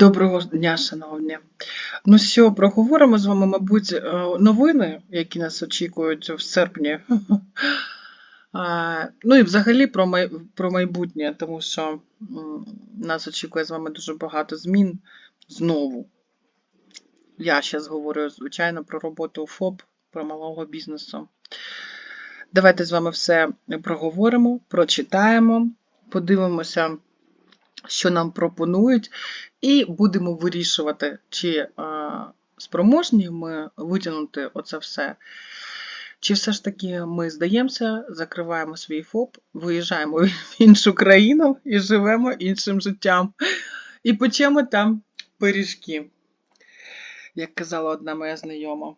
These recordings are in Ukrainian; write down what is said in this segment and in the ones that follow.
Доброго дня, шановні. Ну що, проговоримо з вами, мабуть, е, новини, які нас очікують в серпні. Ну і взагалі про май... про майбутнє, тому що нас очікує з вами дуже багато змін знову. Я зараз говорю, звичайно, про роботу ФОП, про малого бізнесу. Давайте з вами все проговоримо, прочитаємо, подивимося, що нам пропонують, і будемо вирішувати, чи е, спроможні ми витягнути оце все. Чи все ж таки ми здаємося, закриваємо свій ФОП, виїжджаємо в іншу країну і живемо іншим життям. І печемо там пиріжки, як казала одна моя знайома.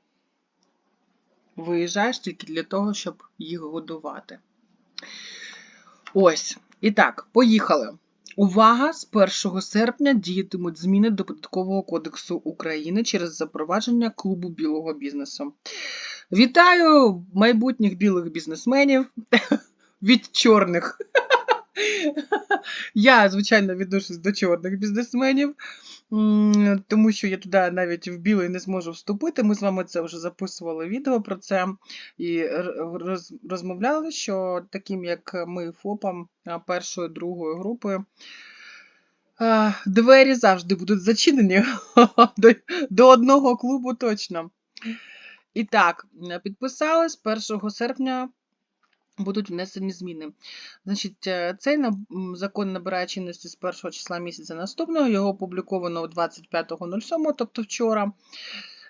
Виїжджаєш тільки для того, щоб їх годувати. Ось. І так, поїхали. Увага! З 1 серпня діятимуть зміни до Податкового кодексу України через запровадження клубу білого бізнесу. Вітаю майбутніх білих бізнесменів від чорних. Я, звичайно, відношусь до чорних бізнесменів, тому що я туди навіть в білий не зможу вступити. Ми з вами це вже записували відео про це і роз- розмовляли, що таким як ми ФОПам першої, другої групи. Двері завжди будуть зачинені до, до одного клубу точно. І так, підписали з 1 серпня будуть внесені зміни. Значить, е, цей закон набирає чинності з 1 числа місяця наступного, його опубліковано 25.07, тобто вчора.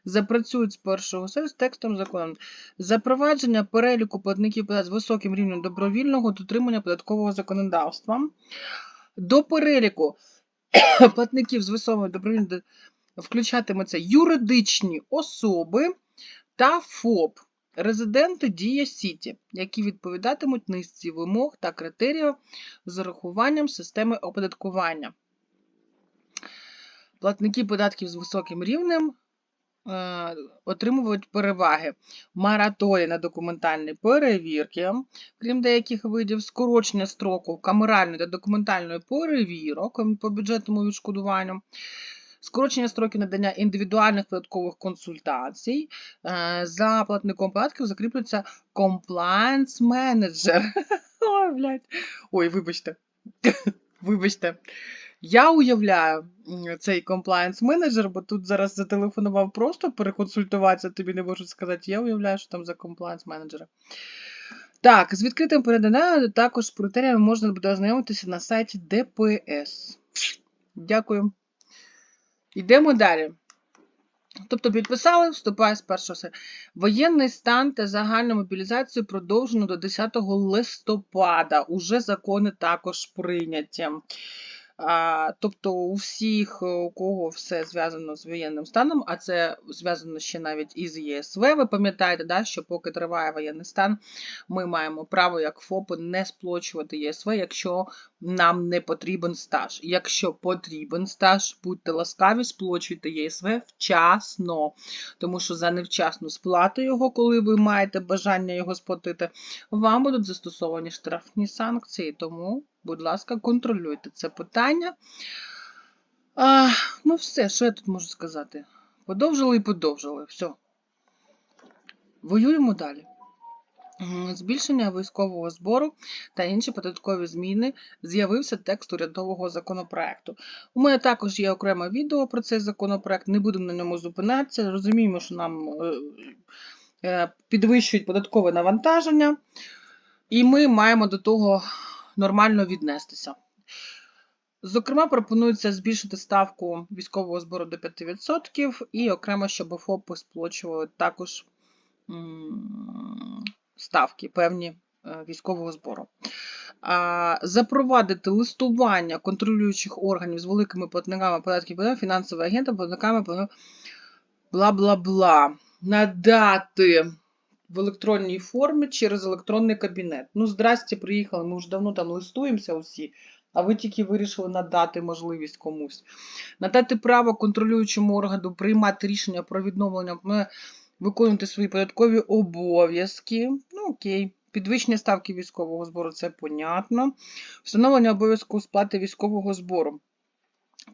Запрацюють з 1 серпня з текстом закону. Запровадження переліку платників з високим рівнем добровільного дотримання податкового законодавства. До переліку платників з високим добровільним до- включатимуться юридичні особи та ФОП, резиденти Дія Сіті, які відповідатимуть низці вимог та критеріїв з урахуванням системи оподаткування. Платники податків з високим рівнем е, отримують переваги. Мораторій на документальні перевірки, крім деяких видів, скорочення строку камеральної та документальної перевірок по бюджетному відшкодуванню, скорочення строків надання індивідуальних податкових консультацій. Е, За платником податків закріплюється compliance менеджер. Ой, блядь. Ой, вибачте. Вибачте. Я уявляю цей compliance менеджер, бо тут зараз зателефонував просто переконсультуватися, тобі не можу сказати. Я уявляю, що там за compliance менеджера. Так, з відкритим переданням також з критеріями можна буде ознайомитися на сайті ДПС. Дякую. Йдемо далі. Тобто підписали, вступає з 1 серпня. Воєнний стан та загальну мобілізацію продовжено до 10 листопада. Уже закони також прийняті. А, тобто у всіх, у кого все зв'язано з воєнним станом, а це зв'язано ще навіть із ЄСВ. Ви пам'ятаєте, да, що поки триває воєнний стан, ми маємо право як ФОПи не сплачувати ЄСВ, якщо нам не потрібен стаж. Якщо потрібен стаж, будьте ласкаві, сплачуйте ЄСВ вчасно, тому що за невчасну сплату його, коли ви маєте бажання його сплатити, вам будуть застосовані штрафні санкції. Тому, будь ласка, контролюйте це питання. А, ну, все, що я тут можу сказати? Подовжили і подовжили. Все. Воюємо далі. М, Збільшення військового збору та інші податкові зміни з'явився текст урядового законопроекту. У мене також є окреме відео про цей законопроект, не будемо на ньому зупинятися. Розуміємо, що нам е, е, підвищують податкове навантаження, і ми маємо до того нормально віднестися. Зокрема, пропонується збільшити ставку військового збору до 5% і окремо, щоб ФОПи сплачували також ставки певні е, військового збору. Запровадити листування контролюючих органів з великими платниками податків, фінансовими агентами, платниками, бла-бла-бла. Надати в електронній формі через електронний кабінет. Ну, здрасте, приїхали, ми вже давно там листуємося усі, а ви тільки вирішили надати можливість комусь. Надати право контролюючому органу приймати рішення про відновлення, виконувати свої податкові обов'язки. Ну, окей. Підвищення ставки військового збору це понятно. Встановлення обов'язку сплати військового збору.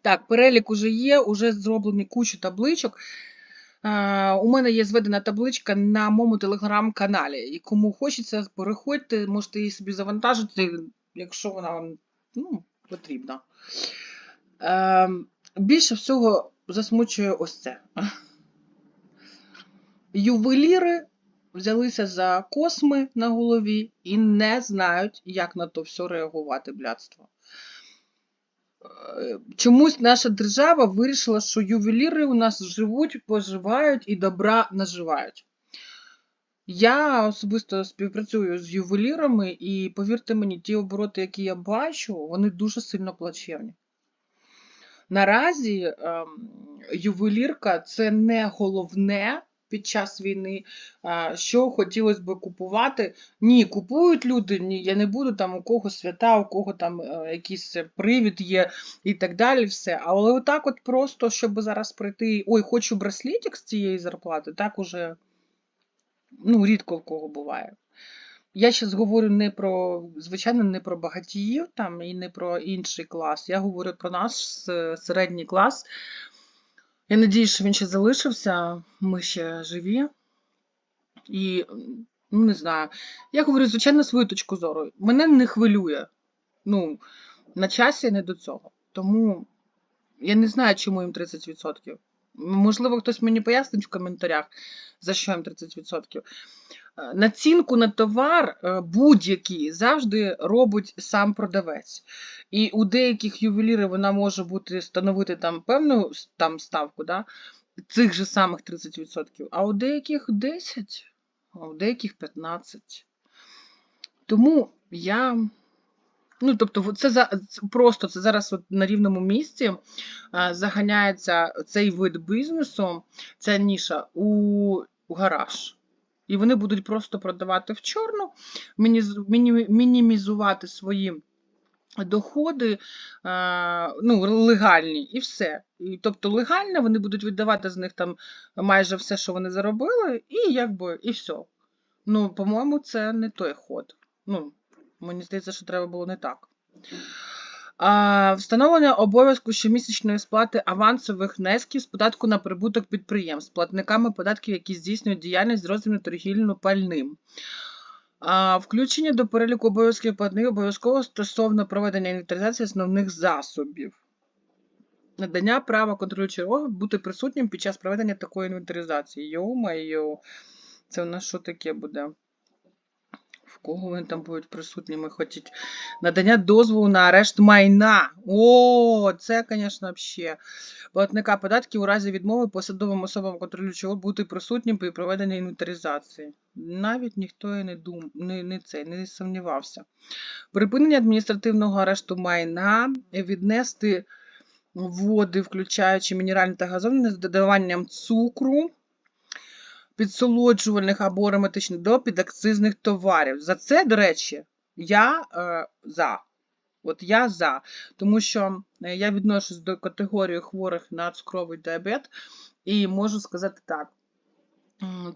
Так, перелік уже є, уже зроблені кучу табличок. Е, У мене є зведена табличка на моєму телеграм-каналі. І кому хочеться, переходьте, можете її собі завантажити, якщо вона вам ну, потрібна. Е, Більше всього засмучує ось це. Ювеліри взялися за косми на голові і не знають, як на то все реагувати, блядство. Е, Чомусь наша держава вирішила, що ювеліри у нас живуть, поживають і добра наживають. Я особисто співпрацюю з ювелірами, і повірте мені, ті обороти, які я бачу, вони дуже сильно плачевні. Наразі ем, ювелірка це не головне під час війни, що хотілося б купувати. Ні, купують люди, ні, я не буду там у кого свята, у кого там е, якийсь привід є і так далі. все. Але отак от просто, щоб зараз прийти, ой, хочу браслетик з цієї зарплати, так уже ну, рідко в кого буває. Я зараз говорю не про, звичайно, не про багатіїв там і не про інший клас. Я говорю про наш середній клас. Я надіюсь, що він ще залишився, ми ще живі. І, ну, не знаю, я говорю, звичайно, свою точку зору. Мене не хвилює. Ну, на часі не до цього. Тому я не знаю, чому їм 30%. Можливо, хтось мені пояснить в коментарях, за що їм 30%. Е, Націнку на товар е, будь-який завжди робить сам продавець. І у деяких ювелірів вона може бути становити там певну там ставку, да? цих же самих 30%, а у деяких 10, а у деяких 15%. Тому я. Ну, тобто, це за просто це зараз от на рівному місці а, заганяється цей вид бізнесу, ця ніша у, гараж. І вони будуть просто продавати в чорну, мінімізувати свої доходи, ну, легальні, і все. І, тобто легально вони будуть віддавати з них там майже все, що вони заробили, і якби і все. Ну, по-моєму, це не той ход. Ну, мені здається, що треба було не так. А, встановлення обов'язку щомісячної сплати авансових внесків з податку на прибуток підприємств, платниками податків, які здійснюють діяльність з розміру торгівлю пальним. А, включення до переліку обов'язків платників обов'язково стосовно проведення інвентаризації основних засобів. Надання права контролюючого органу бути присутнім під час проведення такої інвентаризації. Йо-майо, це у нас що таке буде? Кого вони там будуть присутніми? Хочуть надання дозволу на арешт майна. О, це, звісно, взагалі. Платника податків у разі відмови посадовим особам контролюючого бути присутнім при проведенні інвентаризації. Навіть ніхто і не дум, не, не, це, не сумнівався. Припинення адміністративного арешту майна, віднести води, включаючи мінеральні та газовні, з додаванням цукру, підсолоджувальних або ароматичних до підакцизних товарів. За це, до речі, я е, за. От я за. Тому що е, я відношусь до категорії хворих на цукровий діабет, і можу сказати так.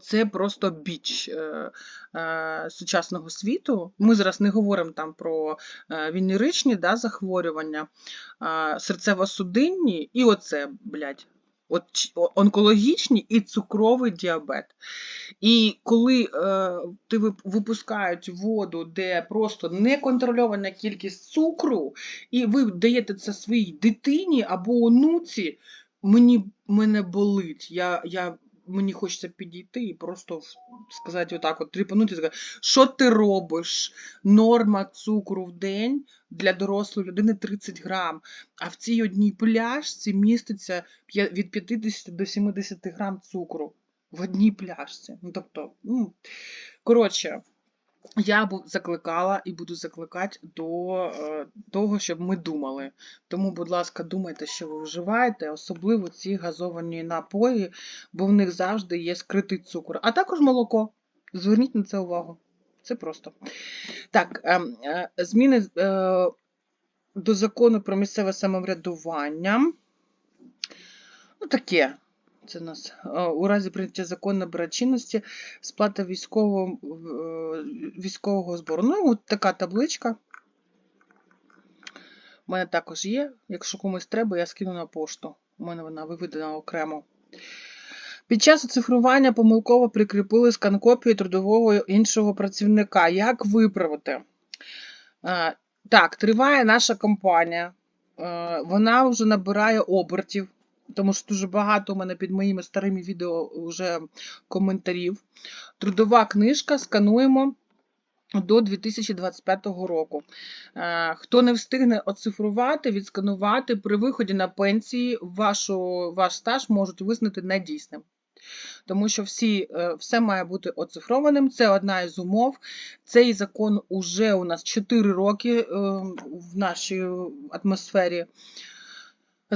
Це просто біч е, е, сучасного світу. Ми зараз не говоримо там про е, венеричні да, захворювання, а серцево-судинні і оце, блядь, от, онкологічні і цукровий діабет. І коли е, ти випускають воду, де просто неконтрольована кількість цукру, і ви даєте це своїй дитині або онуці, мені мене болить. Я, я, мені хочеться підійти і просто сказати отак, от тріпанути, і сказати, що ти робиш? Норма цукру в день для дорослої людини 30 грам, а в цій одній пляшці міститься від 50 до 70 грам цукру в одній пляшці. Ну, тобто, ну, коротше, я закликала і буду закликати до е, того, щоб ми думали. Тому, будь ласка, думайте, що ви вживаєте, особливо ці газовані напої, бо в них завжди є скритий цукор. А також молоко. Зверніть на це увагу. Це просто. Так, ем, е, зміни е, до закону про місцеве самоврядування. Ну, таке. Це нас е, у разі прийняття закону набере чинності сплата військового, е, військового збору. Ну, от така табличка. У мене також є. Якщо комусь треба, я скину на пошту. У мене вона виведена окремо. Під час оцифрування помилково прикріпили скан-копію трудового іншого працівника. Як виправити? Е, Так, триває наша кампанія. Вона вже набирає обертів, тому що дуже багато у мене під моїми старими відео вже коментарів. Трудова книжка скануємо до 2025 року. Е, Хто не встигне оцифрувати, відсканувати при виході на пенсії, вашу, ваш стаж можуть визнати недійсним. Тому що всі, е, все має бути оцифрованим. Це одна із умов. Цей закон уже у нас 4 роки е, в нашій атмосфері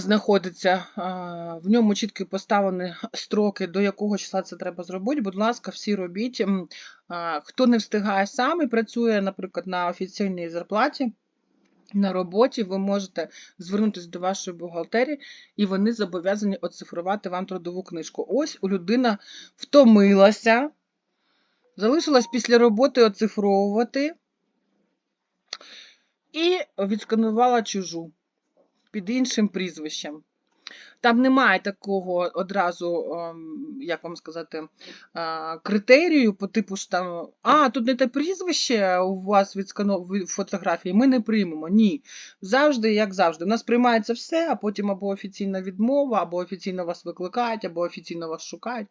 знаходиться. В ньому чітко поставлені строки, до якого числа це треба зробити. Будь ласка, всі робіть. Хто не встигає сам і працює, наприклад, на офіційній зарплаті. На роботі ви можете звернутися до вашої бухгалтерії, і вони зобов'язані оцифрувати вам трудову книжку. Ось у людина втомилася, залишилась після роботи оцифровувати і відсканувала чужу під іншим прізвищем. Там немає такого одразу, ем, як вам сказати, е, критерію по типу ж там, а, тут не те прізвище у вас відскано в фотографії, ми не приймемо. Ні. Завжди, як завжди. У нас приймається все, а потім або офіційна відмова, або офіційно вас викликають, або офіційно вас шукають.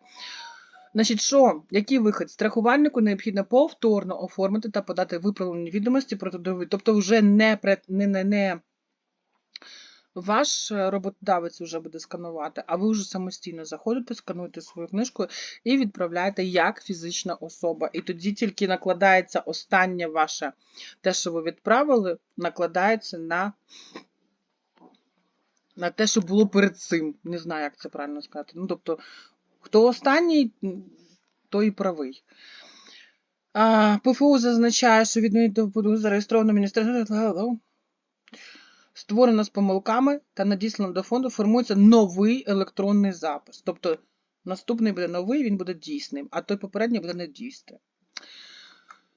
Значить, що, який вихід? Страхувальнику необхідно повторно оформити та подати виправлені відомості про трудовий. Тобто вже не, не, не, не ваш е, роботодавець вже буде сканувати, а ви вже самостійно заходите, скануєте свою книжку і відправляєте як фізична особа. І тоді тільки накладається останнє ваше, те, що ви відправили, накладається на, на те, що було перед цим. Не знаю, як це правильно сказати. Ну, тобто, хто останній, той і правий. А, ПФУ зазначає, що відповідно до зареєстровано міністерство створено з помилками та надіслано до фонду, формується новий електронний запис. Тобто наступний буде новий, він буде дійсним, а той попередній буде недійсним.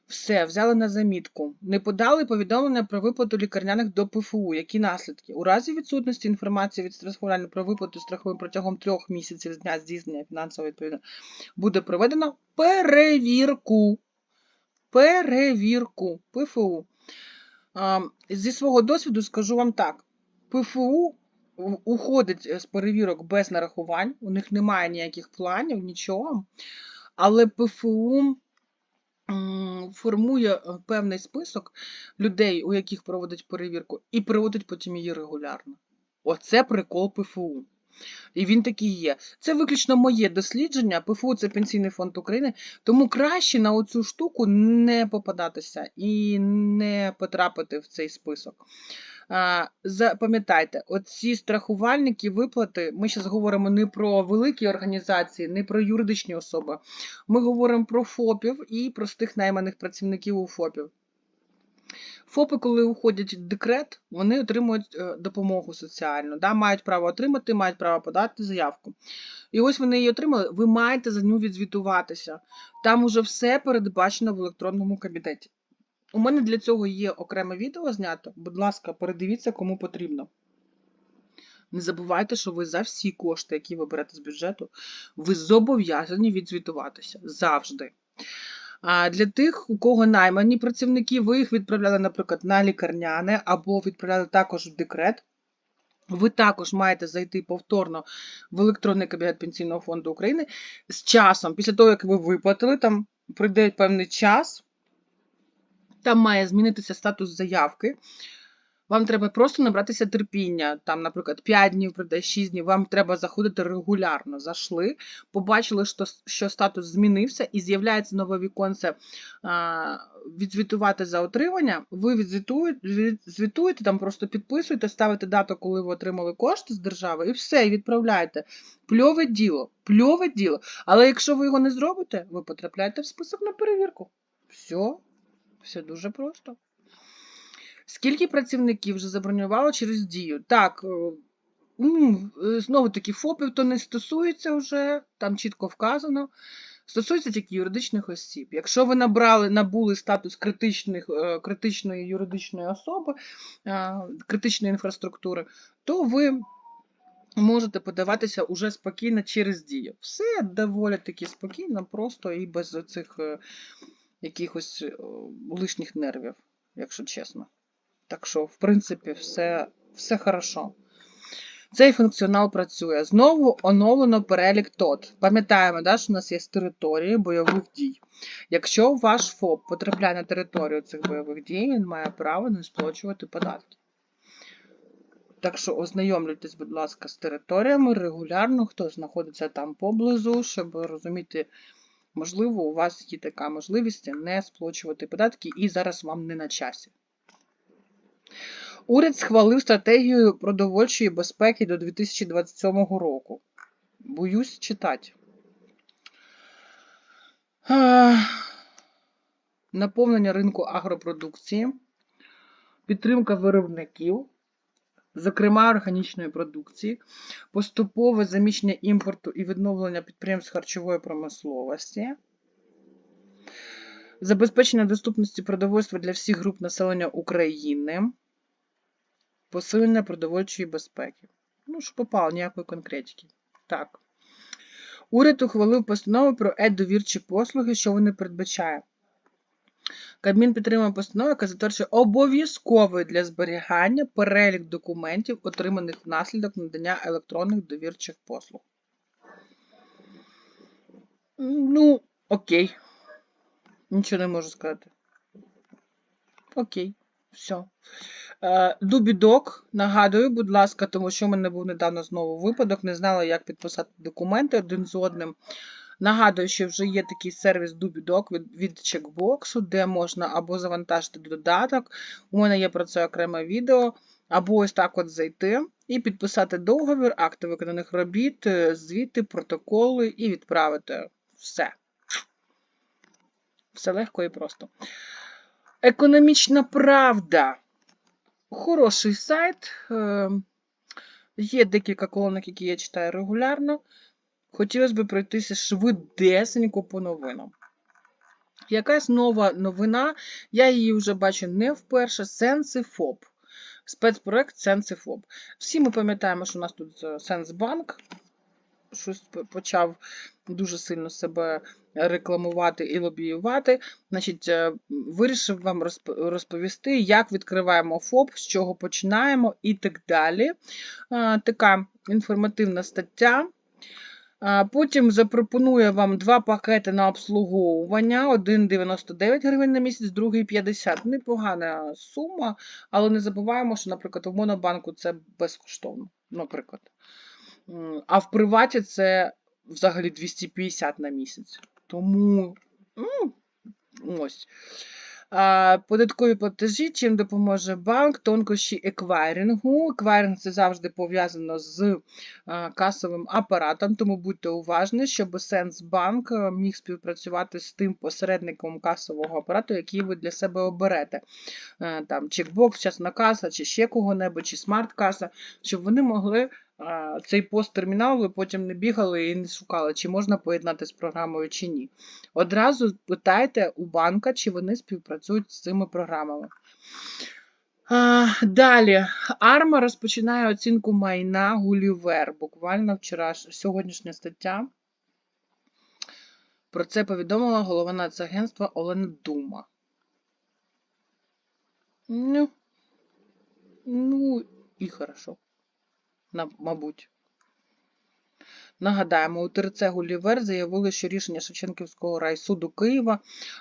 Все, взяли на замітку. Не подали повідомлення про виплату лікарняних до ПФУ. Які наслідки? У разі відсутності інформації від страхувальника про виплату страховим протягом трьох місяців з дня здійснення фінансової відповідно буде проведено перевірку. Перевірку ПФУ. Зі свого досвіду скажу вам так: ПФУ уходить е, з перевірок без нарахувань, у них немає ніяких планів, нічого. Але ПФУ формує е, певний список людей, у яких проводить перевірку, і проводить потім її регулярно. Оце прикол ПФУ. І він такий є. Це виключно моє дослідження. ПФУ це Пенсійний фонд України, тому краще на оцю штуку не попадатися і не потрапити в цей список. Запам'ятайте, оці страхувальники виплати, ми зараз говоримо не про великі організації, не про юридичні особи. Ми говоримо про ФОПів і простих найманих працівників у ФОПів. ФОПи, коли уходять в декрет, вони отримують е, допомогу соціальну, да, мають право отримати, мають право подати заявку. І ось вони її отримали, ви маєте за нього відзвітуватися. Там уже все передбачено в електронному кабінеті. У мене для цього є окреме відео знято. Будь ласка, передивіться, кому потрібно. Не забувайте, що ви за всі кошти, які ви берете з бюджету, ви зобов'язані відзвітуватися завжди. А для тих, у кого наймані працівники, ви їх відправляли, наприклад, на лікарняне або відправляли також в декрет. Ви також маєте зайти повторно в електронний кабінет Пенсійного фонду України з часом, після того, як ви виплатили, там прийде певний час, там має змінитися статус заявки. Вам треба просто набратися терпіння. Там, наприклад, 5 днів пройде, 6 днів. Вам треба заходити регулярно. Зайшли, побачили, що, що статус змінився, і з'являється нове віконце а, відзвітувати за отримання. Ви відзвітуєте, відзвітуєте, там просто підписуєте, ставите дату, коли ви отримали кошти з держави, і все, і відправляєте. Пльове діло, пльове діло. Але якщо ви його не зробите, ви потрапляєте в список на перевірку. Все, все дуже просто. Скільки працівників вже забронювало через дію? Так, е, е, знову таки, ФОПів то не стосується вже, там чітко вказано. Стосується тільки юридичних осіб. Якщо ви набрали, набули статус критичних, е, критичної юридичної особи, критичної інфраструктури, то ви можете подаватися уже спокійно через дію. Все доволі таки спокійно, просто і без цих якихось лишніх нервів, якщо чесно. Так що, в принципі, все, все хорошо. Цей функціонал працює. Знову оновлено перелік ТОТ. Пам'ятаємо, да, що у нас є території бойових дій. Якщо ваш ФОП потрапляє на територію цих бойових дій, він має право не сплачувати податки. Так що ознайомлюйтесь, будь ласка, з територіями регулярно, хто знаходиться там поблизу, щоб розуміти, можливо, у вас є така можливість не сплачувати податки, і зараз вам не на часі. Уряд схвалив стратегію продовольчої безпеки до 2027 року. Боюсь читати. Наповнення ринку агропродукції, підтримка виробників, зокрема органічної продукції, поступове заміщення імпорту і відновлення підприємств харчової промисловості, забезпечення доступності продовольства для всіх груп населення України, посилення продовольчої безпеки. Ну, що попало, ніякої конкретики. Так. Уряд ухвалив постанову про е-довірчі послуги, що вони передбачає. Кабмін підтримує постанову, яка затверджує обов'язковий для зберігання перелік документів, отриманих внаслідок надання електронних довірчих послуг. Ну, окей. Нічого не можу сказати. Окей, все. Дубідок, нагадую, будь ласка, тому що в мене був недавно знову випадок, не знала, як підписати документи один з одним. Нагадую, що вже є такий сервіс Дубідок від, від чекбоксу, де можна або завантажити додаток. У мене є про це окреме відео, або ось так от зайти і підписати договір, акти виконаних робіт, е, звіти, протоколи і відправити все. Все легко і просто. Економічна правда. Хороший сайт. е, Є декілька колонок, які я читаю регулярно. Хотілося б пройтися швидесенько по новинам. Якась нова новина, я її вже бачу не вперше. Сенсифоб. Спецпроект Сенсифоб. Всі ми пам'ятаємо, що у нас тут е, Сенсбанк. Щось почав дуже сильно себе рекламувати і лобіювати. Значить, е, вирішив вам розповісти, як відкриваємо ФОП, з чого починаємо і так далі. Така інформативна стаття. Потім запропонує вам два пакети на обслуговування: один 99 гривень на місяць, другий 50. Непогана сума, але не забуваємо, що, наприклад, в Монобанку це безкоштовно. наприклад. А в приваті це взагалі 250 на місяць. Тому ну, ось. Податкові платежі, чим допоможе банк, тонкощі еквайрингу. Еквайринг це завжди пов'язано з касовим апаратом, тому будьте уважні, щоб Сенсбанк міг співпрацювати з тим посередником касового апарату, який ви для себе оберете. Е, там Чекбокс, чесна каса, чи ще кого-небудь, чи смарт-каса, щоб вони могли цей посттермінал ви потім не бігали і не шукали, чи можна поєднати з програмою чи ні. Одразу питайте у банка, чи вони співпрацюють з цими програмами. Далі, Арма розпочинає оцінку майна Гулівер. Буквально вчора, сьогоднішня стаття. Про це повідомила голова Нацагентства Олена Дума. Ну, ну і хорошо мабуть. Нагадаємо, у ТРЦ Гулівер заявили, що рішення Шевченківського райсуду Києва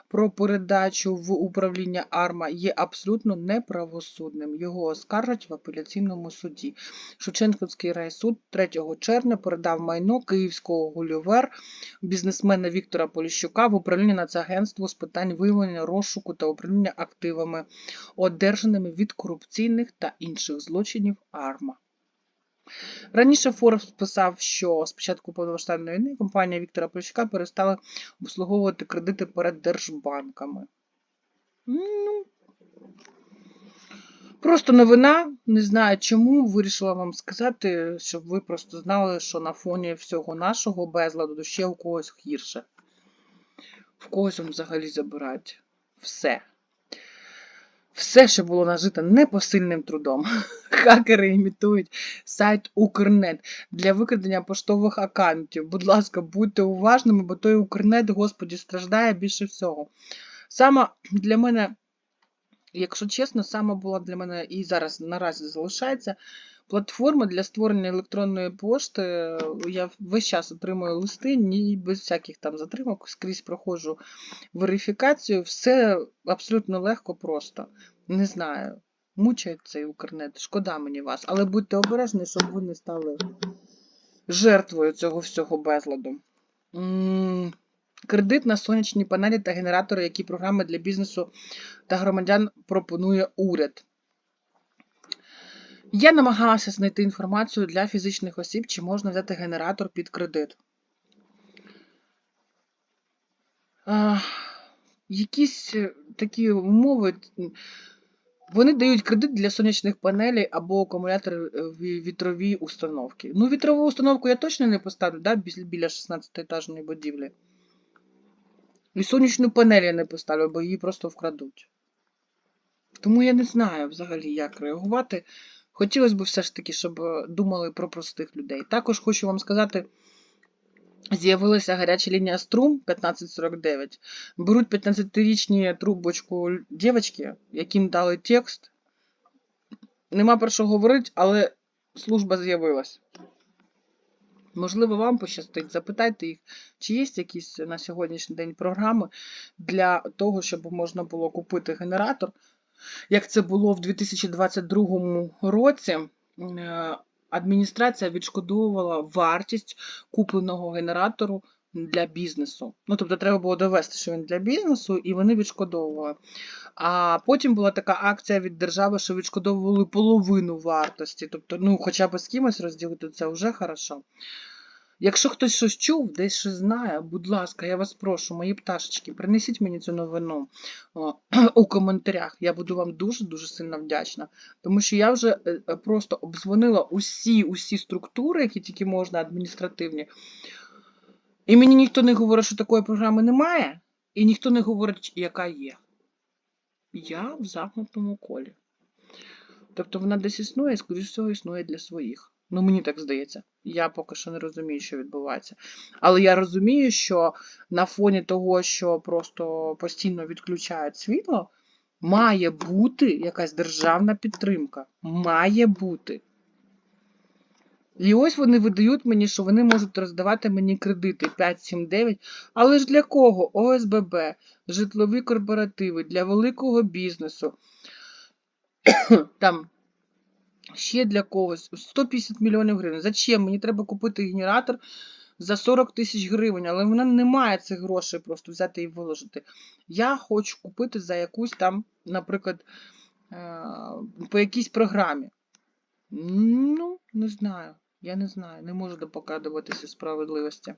про передачу в управління АРМА є абсолютно неправосудним. Його оскаржать в апеляційному суді. Шевченківський райсуд 3 червня передав майно Київського Гулівер бізнесмена Віктора Поліщука в управління Нацагентству з питань виявлення розшуку та управління активами, одержаними від корупційних та інших злочинів АРМА. Раніше Форбс писав, що з початку повномасштабної війни компанія Віктора Поліщука перестала обслуговувати кредити перед держбанками. Ну, Просто новина, не знаю чому, вирішила вам сказати, щоб ви просто знали, що на фоні всього нашого безладу ще у когось гірше. В когось он взагалі забирають все. Все, що було нажито непосильним трудом. Хакери імітують сайт Укрнет для викрадення поштових аккаунтів. Будь ласка, будьте уважними, бо той Укрнет, господі, страждає більше всього. Саме для мене, якщо чесно, саме була для мене і зараз наразі залишається платформа для створення електронної пошти. Я весь час отримую листи, ні без всяких там затримок, скрізь проходжу верифікацію. Все абсолютно легко, просто. Не знаю. Мучає цей Укрнет, шкода мені вас, але будьте обережні, щоб ви не стали жертвою цього всього безладу. Кредит на сонячні панелі та генератори, які програми для бізнесу та громадян пропонує уряд. Я намагалася знайти інформацію для фізичних осіб, чи можна взяти генератор під кредит. Якісь е, такі умови. Вони дають кредит для сонячних панелей або акумулятори е, ві- вітрові установки. Ну, вітрову установку я точно не поставлю да, біля 16-етажної будівлі. І сонячну панель я не поставлю, бо її просто вкрадуть. Тому я не знаю взагалі, як реагувати. Хотілося б все ж таки, щоб е, думали про простих людей. Також хочу вам сказати, з'явилася гаряча лінія струм 1549. Беруть 15-річні трубочку дівчатки, яким дали текст. Нема про що говорити, але служба з'явилась. Можливо, вам пощастить. Запитайте їх, чи є якісь на сьогоднішній день програми для того, щоб можна було купити генератор. Як це було в 2022 році, е, адміністрація відшкодовувала вартість купленого генератору для бізнесу. Ну, тобто, треба було довести, що він для бізнесу, і вони відшкодовували. А потім була така акція від держави, що відшкодовували половину вартості. Тобто, ну, хоча б з кимось розділити це вже хорошо. Якщо хтось щось чув, десь щось знає, будь ласка, я вас прошу, мої пташечки, принесіть мені цю новину у коментарях. Я буду вам дуже-дуже сильно вдячна. Тому що я вже е, е, просто обдзвонила усі, усі структури, які тільки можна, адміністративні. І мені ніхто не говорить, що такої програми немає, і ніхто не говорить, яка є. Я в замкнутому колі. Тобто вона десь існує, скоріш всього, існує для своїх. Ну, мені так здається. Я поки що не розумію, що відбувається. Але я розумію, що на фоні того, що просто постійно відключають світло, має бути якась державна підтримка. Має бути. І ось вони видають мені, що вони можуть роздавати мені кредити 5, 7, 9. Але ж для кого? ОСББ, житлові корпоративи, для великого бізнесу. Там ще для когось 150 мільйонів гривень. Зачем? Мені треба купити генератор за 40 тисяч гривень, але в мене немає цих грошей просто взяти і виложити. Я хочу купити за якусь там, наприклад, е, по якійсь програмі. Ну, не знаю. Я не знаю, не можу допокадуватися справедливості.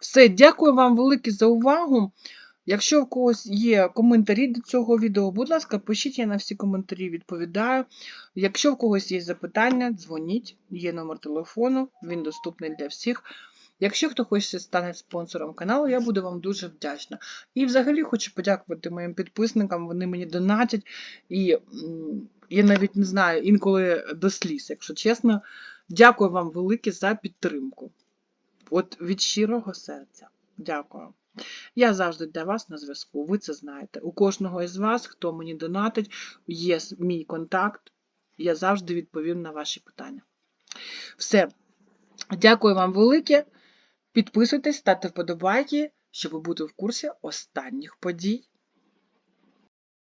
Все, дякую вам велике за увагу. Якщо в когось є коментарі до цього відео, будь ласка, пишіть, я на всі коментарі відповідаю. Якщо в когось є запитання, дзвоніть, є номер телефону, він доступний для всіх. Якщо хто хоче стати спонсором каналу, я буду вам дуже вдячна. І взагалі хочу подякувати моїм підписникам, вони мені донатять. І я навіть не знаю, інколи до сліз, якщо чесно. Дякую вам велике за підтримку. От від щирого серця. Дякую. Я завжди для вас на зв'язку, ви це знаєте. У кожного із вас, хто мені донатить, є мій контакт. Я завжди відповім на ваші питання. Все. Дякую вам велике. Підписуйтесь, ставте вподобайки, щоб бути в курсі останніх подій.